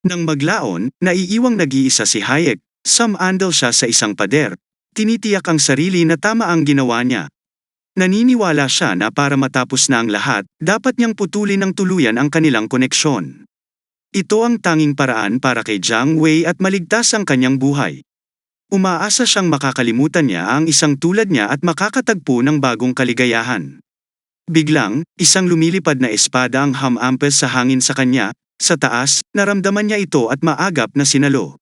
Nang maglaon, naiiwang nag-iisa si Hayek, samandal siya sa isang pader. Tinitiyak ang sarili na tama ang ginawa niya. Naniniwala siya na para matapos na ang lahat, dapat niyang putulin ng tuluyan ang kanilang koneksyon. Ito ang tanging paraan para kay Jiang Wei at maligtas ang kanyang buhay. Umaasa siyang makakalimutan niya ang isang tulad niya at makakatagpo ng bagong kaligayahan. Biglang, isang lumilipad na espada ang hamampes sa hangin sa kanya, sa taas, naramdaman niya ito at maagap na sinalo.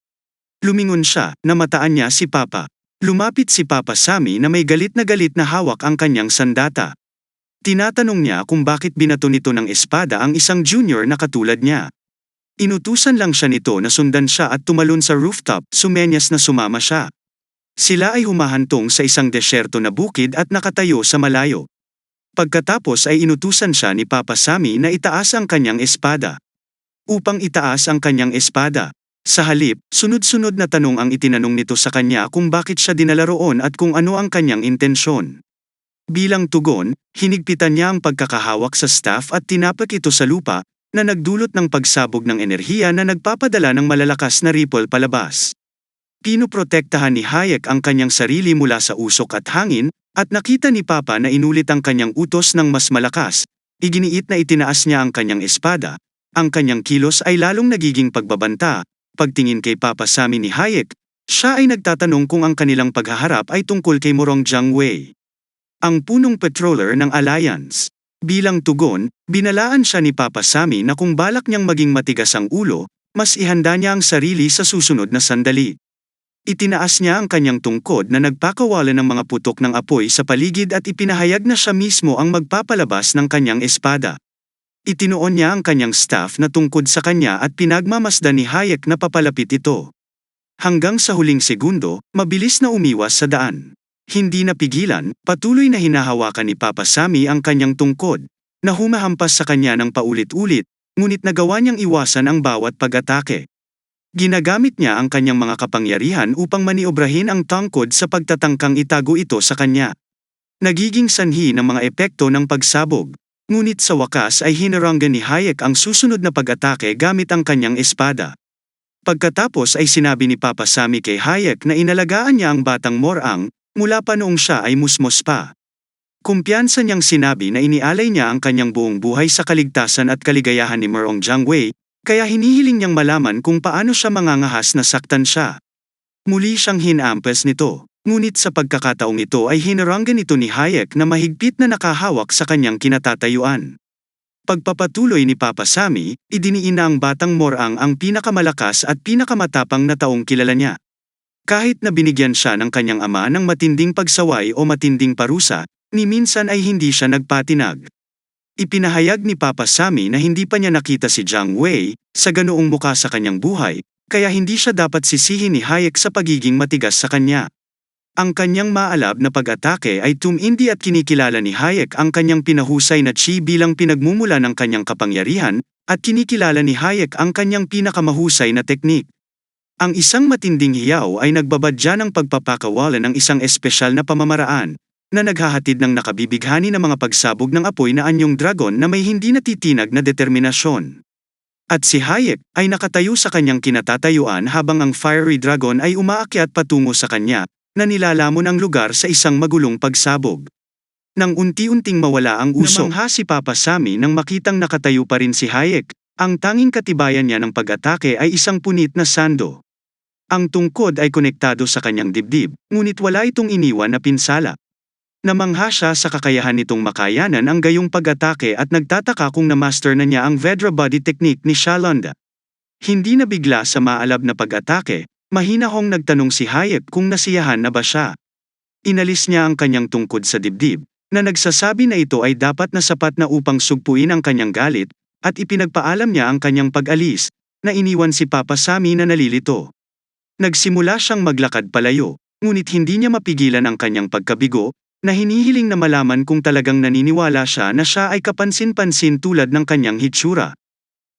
Lumingon siya, namataan niya si Papa. Lumapit si Papa Sami na may galit na galit na hawak ang kanyang sandata. Tinatanong niya kung bakit binato nito ng espada ang isang junior na katulad niya. Inutusan lang siya nito na sundan siya at tumalon sa rooftop, sumenyas na sumama siya. Sila ay humahantong sa isang desyerto na bukid at nakatayo sa malayo. Pagkatapos ay inutusan siya ni Papa Sami na itaas ang kanyang espada. Upang itaas ang kanyang espada. Sa halip, sunod-sunod na tanong ang itinanong nito sa kanya kung bakit siya dinala roon at kung ano ang kanyang intensyon. Bilang tugon, hinigpitan niya ang pagkakahawak sa staff at tinapak ito sa lupa, na nagdulot ng pagsabog ng enerhiya na nagpapadala ng malalakas na ripple palabas. Pinoprotektahan ni Hayek ang kanyang sarili mula sa usok at hangin, at nakita ni Papa na inulit ang kanyang utos ng mas malakas, iginiit na itinaas niya ang kanyang espada, ang kanyang kilos ay lalong nagiging pagbabanta, pagtingin kay Papa Sami ni Hayek, siya ay nagtatanong kung ang kanilang paghaharap ay tungkol kay Morong Jiang Wei. Ang punong patroller ng Alliance. Bilang tugon, binalaan siya ni Papa Sami na kung balak niyang maging matigas ang ulo, mas ihanda niya ang sarili sa susunod na sandali. Itinaas niya ang kanyang tungkod na nagpakawala ng mga putok ng apoy sa paligid at ipinahayag na siya mismo ang magpapalabas ng kanyang espada. Itinuon niya ang kanyang staff na tungkod sa kanya at pinagmamasdan ni Hayek na papalapit ito. Hanggang sa huling segundo, mabilis na umiwas sa daan. Hindi napigilan, patuloy na hinahawakan ni Papa Sami ang kanyang tungkod, na humahampas sa kanya ng paulit-ulit, ngunit nagawa niyang iwasan ang bawat pag-atake. Ginagamit niya ang kanyang mga kapangyarihan upang maniobrahin ang tangkod sa pagtatangkang itago ito sa kanya. Nagiging sanhi ng mga epekto ng pagsabog, ngunit sa wakas ay hinaranggan ni Hayek ang susunod na pag-atake gamit ang kanyang espada. Pagkatapos ay sinabi ni Papa Sami kay Hayek na inalagaan niya ang batang Morang, mula pa noong siya ay musmos pa. Kumpiyansa niyang sinabi na inialay niya ang kanyang buong buhay sa kaligtasan at kaligayahan ni Merong Jiang Wei, kaya hinihiling niyang malaman kung paano siya mangangahas na saktan siya. Muli siyang hinampes nito, ngunit sa pagkakataong ito ay hinaranggan ito ni Hayek na mahigpit na nakahawak sa kanyang kinatatayuan. Pagpapatuloy ni Papa Sami, idiniin ang batang Morang ang pinakamalakas at pinakamatapang na taong kilala niya. Kahit na binigyan siya ng kanyang ama ng matinding pagsaway o matinding parusa, ni minsan ay hindi siya nagpatinag. Ipinahayag ni Papa Sami na hindi pa niya nakita si Jiang Wei, sa ganoong muka sa kanyang buhay, kaya hindi siya dapat sisihin ni Hayek sa pagiging matigas sa kanya. Ang kanyang maalab na pag-atake ay tumindi at kinikilala ni Hayek ang kanyang pinahusay na chi bilang pinagmumula ng kanyang kapangyarihan, at kinikilala ni Hayek ang kanyang pinakamahusay na teknik. Ang isang matinding hiyaw ay nagbabadya ng pagpapakawala ng isang espesyal na pamamaraan, na naghahatid ng nakabibighani na mga pagsabog ng apoy na anyong dragon na may hindi natitinag na determinasyon. At si Hayek ay nakatayo sa kanyang kinatatayuan habang ang fiery dragon ay umaakyat patungo sa kanya, na nilalamon ang lugar sa isang magulong pagsabog. Nang unti-unting mawala ang usok, namangha si Papa Sami nang makitang nakatayo pa rin si Hayek, ang tanging katibayan niya ng pag-atake ay isang punit na sando. Ang tungkod ay konektado sa kanyang dibdib, ngunit wala itong iniwan na pinsala. Namangha siya sa kakayahan nitong makayanan ang gayong pag-atake at nagtataka kung na-master na niya ang Vedra body technique ni Shalonda. Hindi nabigla sa maalab na pag-atake, Mahinahong nagtanong si Hayek kung nasiyahan na ba siya. Inalis niya ang kanyang tungkod sa dibdib, na nagsasabi na ito ay dapat na sapat na upang sugpuin ang kanyang galit, at ipinagpaalam niya ang kanyang pag-alis, na iniwan si Papa Sami na nalilito. Nagsimula siyang maglakad palayo, ngunit hindi niya mapigilan ang kanyang pagkabigo, na hinihiling na malaman kung talagang naniniwala siya na siya ay kapansin-pansin tulad ng kanyang hitsura.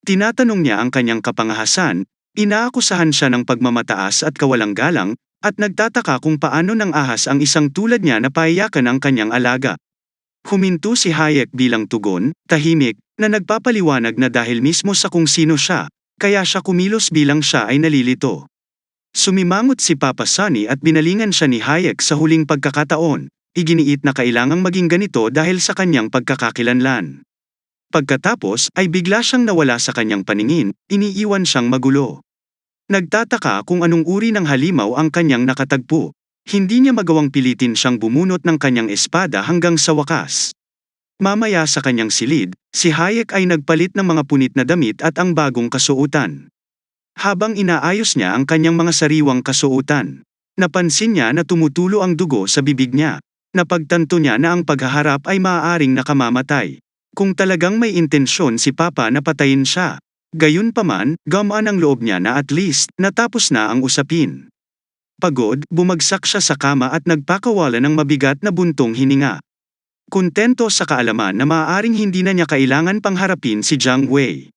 Tinatanong niya ang kanyang kapangahasan, Inaakusahan siya ng pagmamataas at kawalang galang, at nagtataka kung paano nang ahas ang isang tulad niya na payakan ang kanyang alaga. Huminto si Hayek bilang tugon, tahimik, na nagpapaliwanag na dahil mismo sa kung sino siya, kaya siya kumilos bilang siya ay nalilito. Sumimangot si Papa Sonny at binalingan siya ni Hayek sa huling pagkakataon, iginiit na kailangang maging ganito dahil sa kanyang pagkakakilanlan. Pagkatapos ay bigla siyang nawala sa kanyang paningin, iniiwan siyang magulo. Nagtataka kung anong uri ng halimaw ang kanyang nakatagpo. Hindi niya magawang pilitin siyang bumunot ng kanyang espada hanggang sa wakas. Mamaya sa kanyang silid, si Hayek ay nagpalit ng mga punit na damit at ang bagong kasuotan. Habang inaayos niya ang kanyang mga sariwang kasuotan, napansin niya na tumutulo ang dugo sa bibig niya. Napagtanto niya na ang paghaharap ay maaaring nakamamatay. Kung talagang may intensyon si Papa na patayin siya. Gayunpaman, gamaan ang loob niya na at least, natapos na ang usapin. Pagod, bumagsak siya sa kama at nagpakawala ng mabigat na buntong hininga. Kontento sa kaalaman na maaaring hindi na niya kailangan pangharapin si Jiang Wei.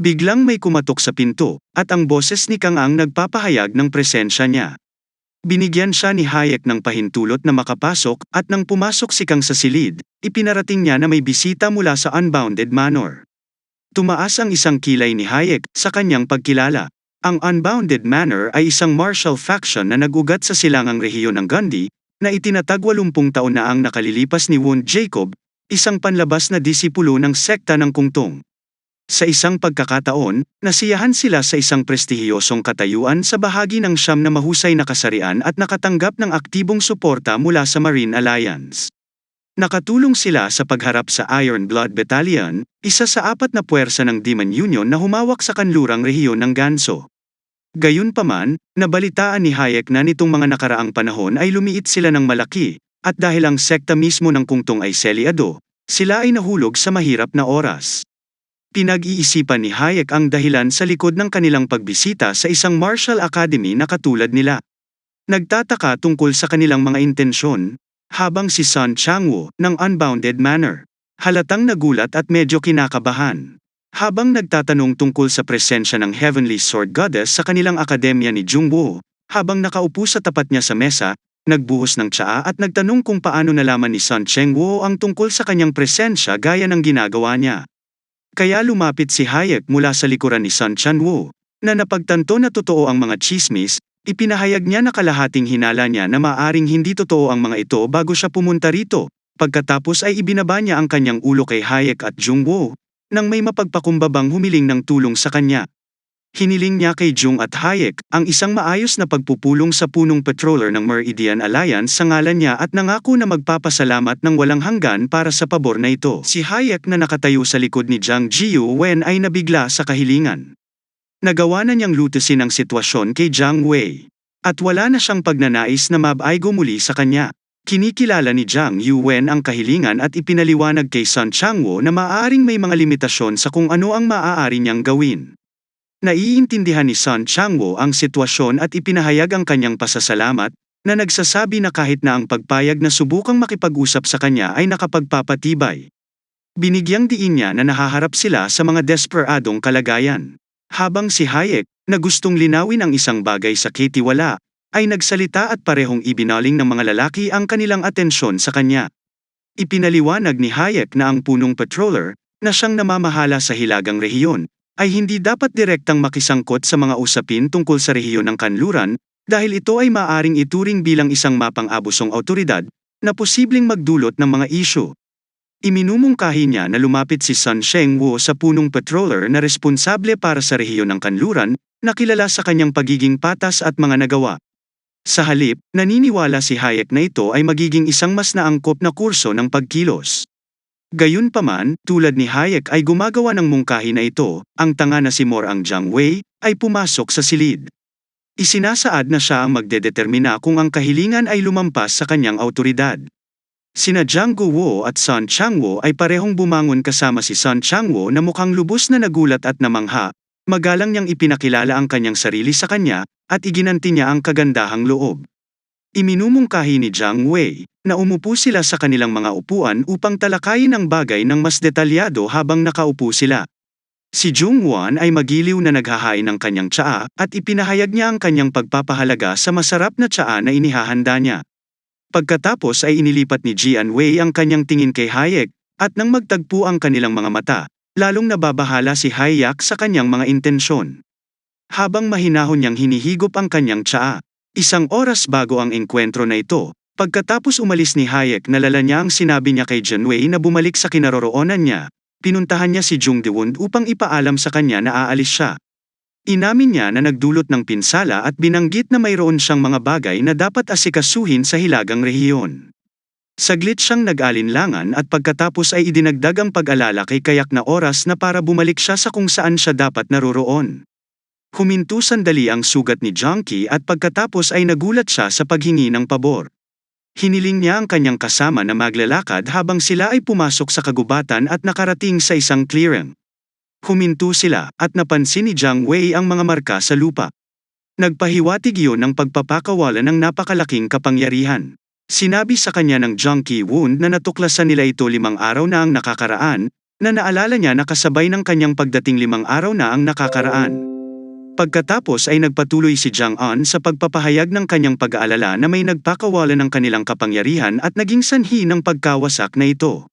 Biglang may kumatok sa pinto, at ang boses ni Kang Ang nagpapahayag ng presensya niya. Binigyan siya ni Hayek ng pahintulot na makapasok at nang pumasok si Kang sa silid, ipinarating niya na may bisita mula sa Unbounded Manor. Tumaas ang isang kilay ni Hayek sa kanyang pagkilala. Ang Unbounded Manor ay isang martial faction na nagugat sa silangang rehiyon ng Gandhi, na itinatag 80 taon na ang nakalilipas ni Woon Jacob, isang panlabas na disipulo ng sekta ng Kungtong. Sa isang pagkakataon, nasiyahan sila sa isang prestihiyosong katayuan sa bahagi ng siyam na mahusay na kasarian at nakatanggap ng aktibong suporta mula sa Marine Alliance. Nakatulong sila sa pagharap sa Iron Blood Battalion, isa sa apat na puwersa ng Demon Union na humawak sa kanlurang rehiyon ng Ganso. Gayunpaman, nabalitaan ni Hayek na nitong mga nakaraang panahon ay lumiit sila ng malaki, at dahil ang sekta mismo ng kungtong ay seliado, sila ay nahulog sa mahirap na oras. Pinag-iisipan ni Hayek ang dahilan sa likod ng kanilang pagbisita sa isang martial academy na katulad nila. Nagtataka tungkol sa kanilang mga intensyon, habang si Sun Changwo, ng Unbounded Manor, halatang nagulat at medyo kinakabahan. Habang nagtatanong tungkol sa presensya ng Heavenly Sword Goddess sa kanilang akademya ni Jungwoo, habang nakaupo sa tapat niya sa mesa, nagbuhos ng tsaa at nagtanong kung paano nalaman ni Sun Chengwo ang tungkol sa kanyang presensya gaya ng ginagawa niya. Kaya lumapit si Hayek mula sa likuran ni Sun Chanwoo, na napagtanto na totoo ang mga chismis, ipinahayag niya na kalahating hinala niya na maaring hindi totoo ang mga ito bago siya pumunta rito, pagkatapos ay ibinaba niya ang kanyang ulo kay Hayek at Jungwoo, nang may mapagpakumbabang humiling ng tulong sa kanya. Hiniling niya kay Jung at Hayek ang isang maayos na pagpupulong sa punong patroller ng Meridian Alliance sa ngalan niya at nangako na magpapasalamat ng walang hanggan para sa pabor na ito. Si Hayek na nakatayo sa likod ni Jiang Jiu Wen ay nabigla sa kahilingan. Nagawa na niyang lutusin ang sitwasyon kay Jiang Wei. At wala na siyang pagnanais na mabaigo muli sa kanya. Kinikilala ni Jiang Yuwen ang kahilingan at ipinaliwanag kay Sun Changwo na maaaring may mga limitasyon sa kung ano ang maaari niyang gawin. Naiintindihan ni Sun Changwo ang sitwasyon at ipinahayag ang kanyang pasasalamat, na nagsasabi na kahit na ang pagpayag na subukang makipag-usap sa kanya ay nakapagpapatibay. Binigyang diin niya na nahaharap sila sa mga desperadong kalagayan. Habang si Hayek, na gustong linawin ang isang bagay sa kitiwala, ay nagsalita at parehong ibinaling ng mga lalaki ang kanilang atensyon sa kanya. Ipinaliwanag ni Hayek na ang punong patroller, na siyang namamahala sa hilagang rehiyon, ay hindi dapat direktang makisangkot sa mga usapin tungkol sa rehiyon ng kanluran, dahil ito ay maaring ituring bilang isang mapang-abusong autoridad, na posibleng magdulot ng mga isyu. Iminumungkahi niya na lumapit si Sun Sheng Wu sa punong patroller na responsable para sa rehiyon ng kanluran, na kilala sa kanyang pagiging patas at mga nagawa. Sa halip, naniniwala si Hayek na ito ay magiging isang mas naangkop na kurso ng pagkilos. Gayunpaman, tulad ni Hayek ay gumagawa ng mungkahi na ito, ang tanga na si Morang Jiang Wei, ay pumasok sa silid. Isinasaad na siya ang magdedetermina kung ang kahilingan ay lumampas sa kanyang autoridad. Sina Jiang Guo at Sun Changwo ay parehong bumangon kasama si Sun Changwo na mukhang lubos na nagulat at namangha, magalang niyang ipinakilala ang kanyang sarili sa kanya, at iginanti niya ang kagandahang loob. Iminumungkahi ni Jiang Wei, na umupo sila sa kanilang mga upuan upang talakayin ang bagay ng mas detalyado habang nakaupo sila. Si Jung Wan ay magiliw na naghahain ng kanyang tsaa at ipinahayag niya ang kanyang pagpapahalaga sa masarap na tsaa na inihahanda niya. Pagkatapos ay inilipat ni Jian Wei ang kanyang tingin kay Hayek, at nang magtagpo ang kanilang mga mata, lalong nababahala si Hayek sa kanyang mga intensyon. Habang mahinahon niyang hinihigop ang kanyang tsaa, isang oras bago ang engkwentro na ito, pagkatapos umalis ni Hayek nalala niya ang sinabi niya kay Janwei na bumalik sa kinaroroonan niya, pinuntahan niya si Jung Dewon upang ipaalam sa kanya na aalis siya. Inamin niya na nagdulot ng pinsala at binanggit na mayroon siyang mga bagay na dapat asikasuhin sa hilagang rehiyon. Saglit siyang nag-alinlangan at pagkatapos ay idinagdag ang pag-alala kay Kayak na oras na para bumalik siya sa kung saan siya dapat naroroon. Huminto sandali ang sugat ni Junkie at pagkatapos ay nagulat siya sa paghingi ng pabor. Hiniling niya ang kanyang kasama na maglalakad habang sila ay pumasok sa kagubatan at nakarating sa isang clearing. Huminto sila at napansin ni Jiang Wei ang mga marka sa lupa. Nagpahiwatig iyon ng pagpapakawala ng napakalaking kapangyarihan. Sinabi sa kanya ng Junkie Wound na natuklasan nila ito limang araw na ang nakakaraan, na naalala niya na kasabay ng kanyang pagdating limang araw na ang nakakaraan. Pagkatapos ay nagpatuloy si Jiang An sa pagpapahayag ng kanyang pag-aalala na may nagpakawala ng kanilang kapangyarihan at naging sanhi ng pagkawasak na ito.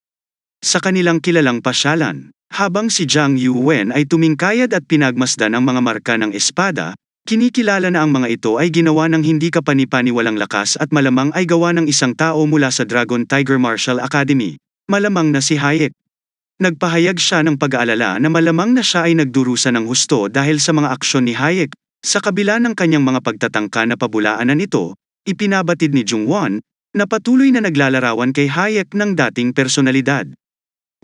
Sa kanilang kilalang pasyalan, habang si Jiang Yuwen ay tumingkayad at pinagmasdan ang mga marka ng espada, kinikilala na ang mga ito ay ginawa ng hindi kapanipaniwalang lakas at malamang ay gawa ng isang tao mula sa Dragon Tiger Martial Academy, malamang na si Hayek. Nagpahayag siya ng pag-aalala na malamang na siya ay nagdurusa ng husto dahil sa mga aksyon ni Hayek, sa kabila ng kanyang mga pagtatangka na pabulaanan ito, ipinabatid ni Jungwon, na patuloy na naglalarawan kay Hayek ng dating personalidad.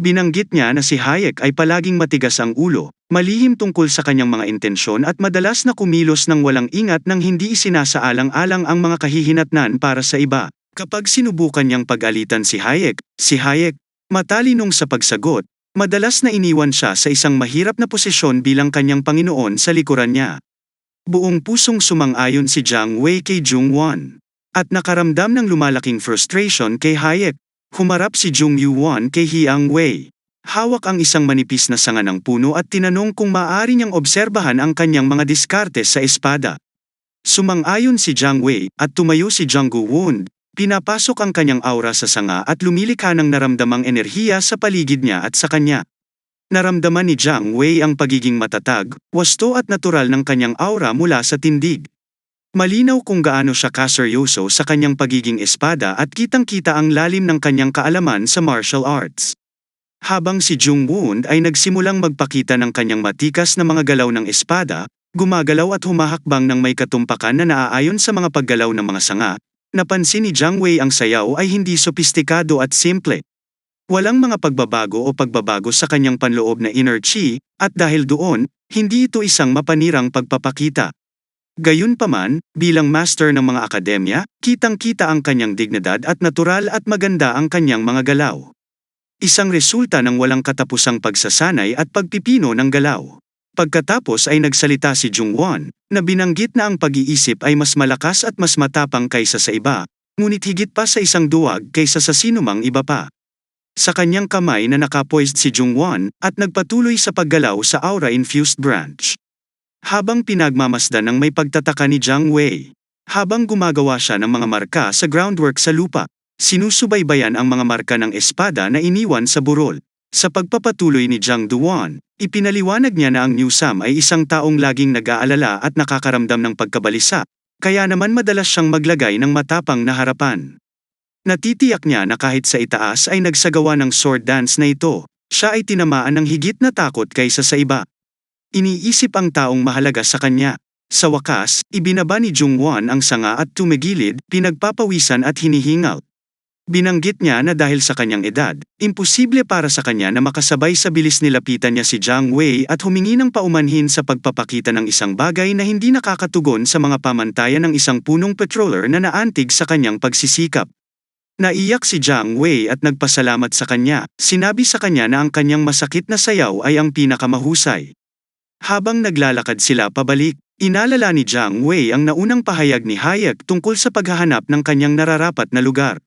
Binanggit niya na si Hayek ay palaging matigas ang ulo, malihim tungkol sa kanyang mga intensyon at madalas na kumilos ng walang ingat nang hindi isinasaalang-alang ang mga kahihinatnan para sa iba. Kapag sinubukan niyang pag-alitan si Hayek, si Hayek, matalinong sa pagsagot, madalas na iniwan siya sa isang mahirap na posisyon bilang kanyang Panginoon sa likuran niya. Buong pusong sumang-ayon si Jiang Wei kay Jung Won. At nakaramdam ng lumalaking frustration kay Hayek, Humarap si Jung Yuan kay Hiang Wei. Hawak ang isang manipis na sanga ng puno at tinanong kung maaari niyang obserbahan ang kanyang mga diskarte sa espada. Sumang-ayon si Jiang Wei at tumayo si Jiang Guwon, pinapasok ang kanyang aura sa sanga at lumilikha ng naramdamang enerhiya sa paligid niya at sa kanya. Naramdaman ni Jiang Wei ang pagiging matatag, wasto at natural ng kanyang aura mula sa tindig. Malinaw kung gaano siya kaseryoso sa kanyang pagiging espada at kitang-kita ang lalim ng kanyang kaalaman sa martial arts. Habang si Jung Woon ay nagsimulang magpakita ng kanyang matikas na mga galaw ng espada, gumagalaw at humahakbang ng may katumpakan na naaayon sa mga paggalaw ng mga sanga, napansin ni Jiang Wei ang sayaw ay hindi sopistikado at simple. Walang mga pagbabago o pagbabago sa kanyang panloob na inner chi, at dahil doon, hindi ito isang mapanirang pagpapakita. Gayunpaman, bilang master ng mga akademya, kitang-kita ang kanyang dignidad at natural at maganda ang kanyang mga galaw. Isang resulta ng walang katapusang pagsasanay at pagpipino ng galaw. Pagkatapos ay nagsalita si Jung Won, na binanggit na ang pag-iisip ay mas malakas at mas matapang kaysa sa iba, ngunit higit pa sa isang duwag kaysa sa sinumang iba pa. Sa kanyang kamay na nakapoised si Jung Won, at nagpatuloy sa paggalaw sa aura-infused branch. Habang pinagmamasdan ng may pagtataka ni Jiang Wei. Habang gumagawa siya ng mga marka sa groundwork sa lupa, sinusubaybayan ang mga marka ng espada na iniwan sa burol. Sa pagpapatuloy ni Jiang Duan, ipinaliwanag niya na ang New Sam ay isang taong laging nag-aalala at nakakaramdam ng pagkabalisa, kaya naman madalas siyang maglagay ng matapang na harapan. Natitiyak niya na kahit sa itaas ay nagsagawa ng sword dance na ito, siya ay tinamaan ng higit na takot kaysa sa iba. Iniisip ang taong mahalaga sa kanya. Sa wakas, ibinaba ni Jungwon ang sanga at tumigilid, pinagpapawisan at hinihingal. Binanggit niya na dahil sa kanyang edad, imposible para sa kanya na makasabay sa bilis nilapitan niya si Jiang Wei at humingi ng paumanhin sa pagpapakita ng isang bagay na hindi nakakatugon sa mga pamantayan ng isang punong petroler na naantig sa kanyang pagsisikap. Naiyak si Jiang Wei at nagpasalamat sa kanya, sinabi sa kanya na ang kanyang masakit na sayaw ay ang pinakamahusay. Habang naglalakad sila pabalik, inalala ni Jiang Wei ang naunang pahayag ni Hayek tungkol sa paghahanap ng kanyang nararapat na lugar.